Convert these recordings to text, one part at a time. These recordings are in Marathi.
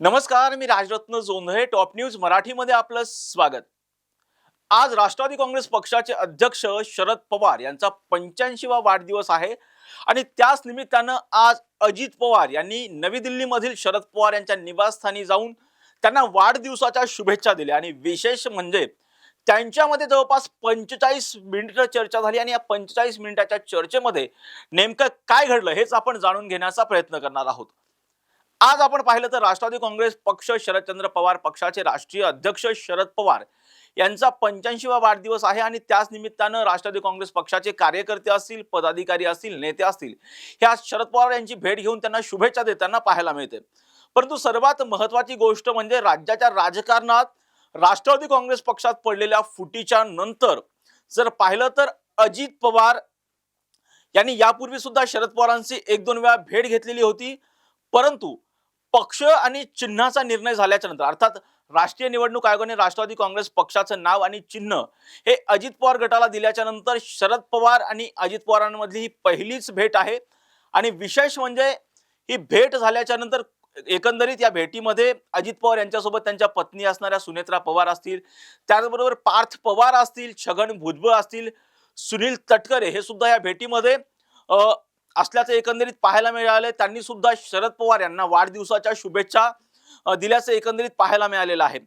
नमस्कार मी राजरत्न जोंधळे टॉप न्यूज मराठीमध्ये आपलं स्वागत. आज राष्ट्रवादी काँग्रेस पक्षाचे अध्यक्ष शरद पवार यांचा पंच्याऐंशीवा वाढदिवस आहे आणि त्याच निमित्तानं आज अजित पवार यांनी नवी दिल्लीमधील शरद पवार यांच्या निवासस्थानी जाऊन त्यांना वाढदिवसाच्या शुभेच्छा दिल्या. आणि विशेष म्हणजे त्यांच्यामध्ये जवळपास पंचेचाळीस मिनिटं चर्चा झाली आणि या पंचेचाळीस मिनिटाच्या चर्चेमध्ये नेमकं काय घडलं हेच आपण जाणून घेण्याचा प्रयत्न करणार आहोत. आज आपण पाहिलं तर राष्ट्रवादी काँग्रेस पक्ष शरदचंद्र पवार पक्षाचे राष्ट्रीय अध्यक्ष शरद पवार यांचा पंच्याऐंशीवा वाढदिवस आहे आणि त्याच निमित्तानं राष्ट्रवादी काँग्रेस पक्षाचे कार्यकर्ते असतील पदाधिकारी असतील नेते असतील ह्या शरद पवार यांची भेट घेऊन त्यांना शुभेच्छा देताना पाहायला मिळते. परंतु सर्वात महत्वाची गोष्ट म्हणजे राज्याच्या राजकारणात राष्ट्रवादी काँग्रेस पक्षात पडलेल्या फुटीच्या नंतर जर पाहिलं तर अजित पवार यांनी यापूर्वी सुद्धा शरद पवारांची एक दोन वेळा भेट घेतलेली होती. परंतु पक्ष आणि चिन्हाचा निर्णय झाल्याच्यानंतर अर्थात राष्ट्रीय निवडणूक आयोगाने राष्ट्रवादी काँग्रेस पक्षाचं नाव आणि चिन्ह हे अजित पवार गटाला दिल्याच्या नंतर शरद पवार आणि अजित पवारांमधली ही पहिलीच भेट आहे. आणि विशेष म्हणजे ही भेट झाल्याच्यानंतर एकंदरीत या भेटीमध्ये अजित पवार यांच्यासोबत त्यांच्या पत्नी असणाऱ्या सुनेत्रा पवार असतील त्याचबरोबर पार्थ पवार असतील छगन भुजबळ असतील सुनील तटकरे हे सुद्धा या भेटीमध्ये असल्याचं एकंदरीत पाहायला मिळालं. त्यांनी सुद्धा शरद पवार यांना वाढदिवसाच्या शुभेच्छा दिल्याचं एकंदरीत पाहायला मिळालेलं आहे.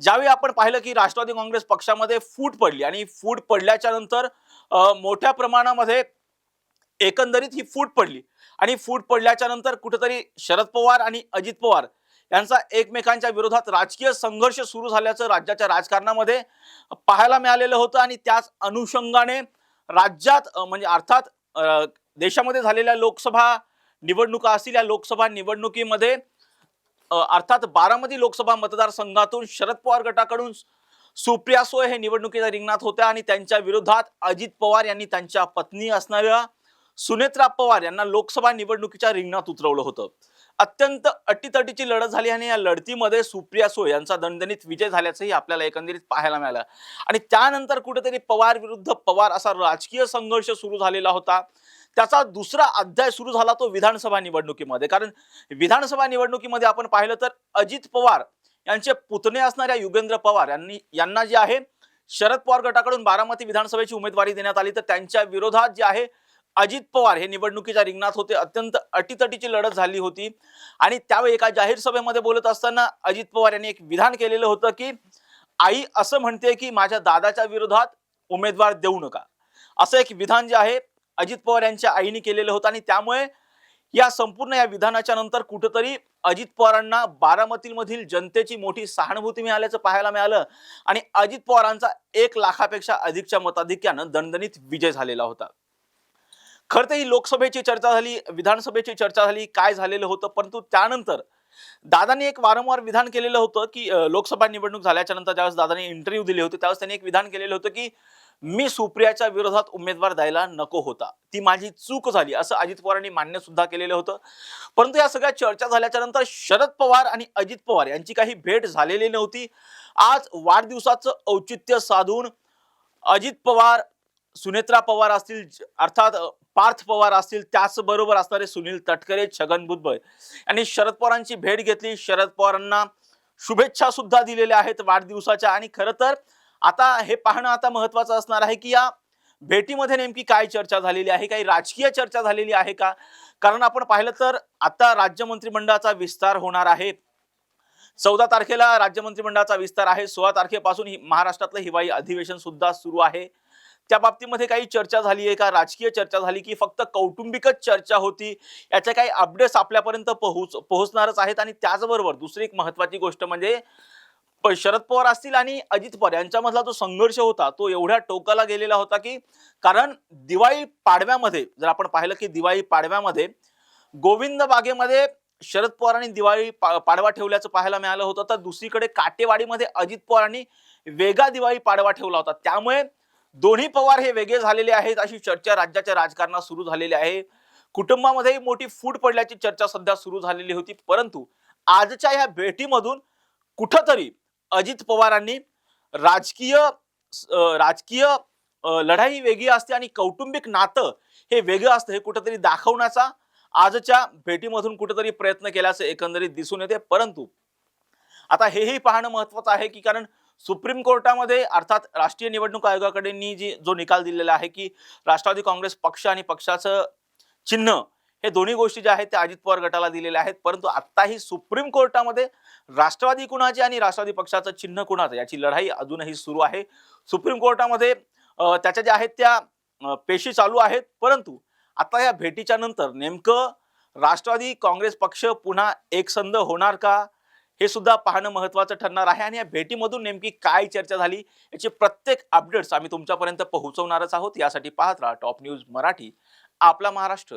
ज्यावेळी आपण पाहिलं की राष्ट्रवादी काँग्रेस पक्षामध्ये फूट पडली आणि फूट पडल्याच्या नंतर मोठ्या प्रमाणामध्ये एकंदरीत ही फूट पडली. आणि फूट पडल्याच्या नंतर कुठेतरी शरद पवार आणि अजित पवार यांचा एकमेकांच्या विरोधात राजकीय संघर्ष सुरू झाल्याचं राज्याच्या राजकारणामध्ये पाहायला मिळालेलं होतं. आणि त्याच अनुषंगाने राज्यात म्हणजे अर्थात देशामध्ये झालेल्या लोकसभा निवडणुका असतील या लोकसभा निवडणुकीमध्ये अर्थात बारामती लोकसभा मतदारसंघातून शरद पवार गटाकडून सुप्रिया सोय हे निवडणुकीच्या रिंगणात होत्या आणि त्यांच्या विरोधात अजित पवार यांनी त्यांच्या पत्नी असणाऱ्या सुनेत्रा पवार यांना लोकसभा निवडणुकीच्या रिंगणात उतरवलं होतं. अत्यंत अटीतटीची लढत झाली आणि या लढतीमध्ये सुप्रिया सोय यांचा दणदणीत विजय झाल्याचंही आपल्याला एकंदरीत पाहायला मिळालं. आणि त्यानंतर कुठेतरी पवार विरुद्ध पवार असा राजकीय संघर्ष सुरू झालेला होता. त्याचा दुसरा अध्याय सुरू झाला तो विधानसभा निवडणुकीमध्ये. कारण विधानसभा निवडणुकीमध्ये आपण पाहिलं तर अजित पवार यांचे पुतणे असणाऱ्या युगेंद्र पवार यांनी यांना जे आहे शरद पवार गटाकडून बारामती विधानसभेची उमेदवारी देण्यात आली. तर त्यांच्या विरोधात जे आहे अजित पवार हे निवडणुकीच्या रिंगणात होते. अत्यंत अटीतटीची लढत झाली होती. आणि त्यावेळी एका जाहीर सभेमध्ये बोलत असताना अजित पवार यांनी एक विधान केलेलं होतं की आई असं म्हणते की माझ्या दादाच्या विरोधात उमेदवार देऊ नका. असं एक विधान जे आहे अजित पवार यांच्या आईने केलेलं होतं आणि त्यामुळे या संपूर्ण या विधानाच्या नंतर कुठंतरी अजित पवारांना बारामतीमधील जनतेची मोठी सहानुभूती मिळाल्याचं पाहायला मिळालं आणि अजित पवारांचा एक लाखापेक्षा अधिकच्या मताधिक्यानं दणदणीत विजय झालेला होता. खरं तर ही लोकसभेची चर्चा झाली विधानसभेची चर्चा झाली काय झालेलं होतं परंतु त्यानंतर दादांनी एक वारंवार विधान केलेलं होतं की लोकसभा निवडणूक झाल्याच्यानंतर ज्यावेळेस दादांनी इंटरव्ह्यू दिले होते त्यावेळेस त्यांनी एक विधान केलेलं होतं की मी सुप्रियाच्या विरोधात उमेदवार द्यायला नको होता. ती माझी चूक झाली असं अजित पवारांनी मान्य सुद्धा केलेलं होतं. परंतु या सगळ्या चर्चा झाल्याच्यानंतर शरद पवार आणि अजित पवार यांची काही भेट झालेली नव्हती. आज वाढदिवसाचं औचित्य साधून अजित पवार सुनेत्रा पवार असतील अर्थात पार्थ पवार असतील त्याचबरोबर असणारे सुनील तटकरे छगन भुजबळ यांनी शरद पवारांची भेट घेतली. शरद पवारांना शुभेच्छा सुद्धा दिलेल्या आहेत वाढदिवसाच्या आणि खरं तर आता हे पाहणं आता महत्वाचं असणार आहे की या भेटीमध्ये नेमकी काय चर्चा झालेली आहे काही राजकीय चर्चा झालेली आहे का? कारण आपण पाहिलं तर आता राज्य मंत्रिमंडळाचा विस्तार होणार आहे. चौदा तारखेला राज्य मंत्रिमंडळाचा विस्तार आहे. सोळा तारखेपासून महाराष्ट्रातलं हिवाळी अधिवेशन सुद्धा सुरू आहे. त्या बाबतीमध्ये काही चर्चा झाली आहे का? राजकीय चर्चा झाली की फक्त कौटुंबिकच चर्चा होती? याच्या काही अपडेट्स आपल्यापर्यंत पोहोच पोहोचणारच आहेत. आणि त्याचबरोबर दुसरी एक महत्वाची गोष्ट म्हणजे शरद पवार असतील आणि अजित पवार यांच्यामधला जो संघर्ष होता तो एवढ्या टोकाला गेलेला होता की कारण दिवाळी पाडव्यामध्ये जर आपण पाहिलं की दिवाळी पाडव्यामध्ये गोविंद बागेमध्ये शरद पवारांनी दिवाळी पा- पाडवा ठेवल्याचं पाहायला मिळालं होतं. तर दुसरीकडे काटेवाडीमध्ये अजित पवारांनी वेगळा दिवाळी पाडवा ठेवला होता. त्यामुळे दोन्ही पवार हे वेगळे झालेले आहेत अशी चर्चा राज्याच्या राजकारणात सुरू झालेली आहे. कुटुंबामध्येही मोठी फूट पडल्याची चर्चा सध्या सुरू झालेली होती. परंतु आजच्या ह्या भेटीमधून कुठंतरी अजित पवारांनी राजकीय राजकीय लढाई वेगळी असते आणि कौटुंबिक नातं हे वेगळं असतं हे कुठंतरी दाखवण्याचा आजच्या भेटीमधून कुठेतरी प्रयत्न केल्याचं एकंदरीत दिसून येते. परंतु आता हेही पाहणं महत्वाचं आहे की कारण सुप्रीम कोर्टामध्ये अर्थात राष्ट्रीय निवडणूक आयोगाकडे जी जो निकाल दिलेला आहे की राष्ट्रवादी काँग्रेस पक्ष आणि पक्षाचं चिन्ह हे दोन्ही गोष्टी ज्या आहेत त्या अजित पवार गटाला दिलेल्या आहेत. परंतु आत्ताही सुप्रीम कोर्टामध्ये राष्ट्रवादी कुणाचे आणि राष्ट्रवादी पक्षाचं चिन्ह कुणाचं? याची लढाई अजूनही सुरू आहे. सुप्रीम कोर्टामध्ये त्याच्या ज्या आहेत त्या पेशी चालू आहेत. परंतु आता या भेटीच्या नंतर नेमकं राष्ट्रवादी काँग्रेस पक्ष पुन्हा एकसंध होणार का? हे सुद्धा पाहणं महत्वाचं ठरणार आहे. आणि या भेटीमधून नेमकी काय चर्चा झाली याचे प्रत्येक अपडेट्स आम्ही तुमच्यापर्यंत पोहोचवणारच आहोत. यासाठी पाहत राहा टॉप न्यूज मराठी आपला महाराष्ट्र.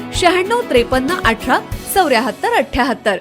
शहाण्णव त्रेपन्न अठरा चौऱ्याहत्तर अठ्याहत्तर.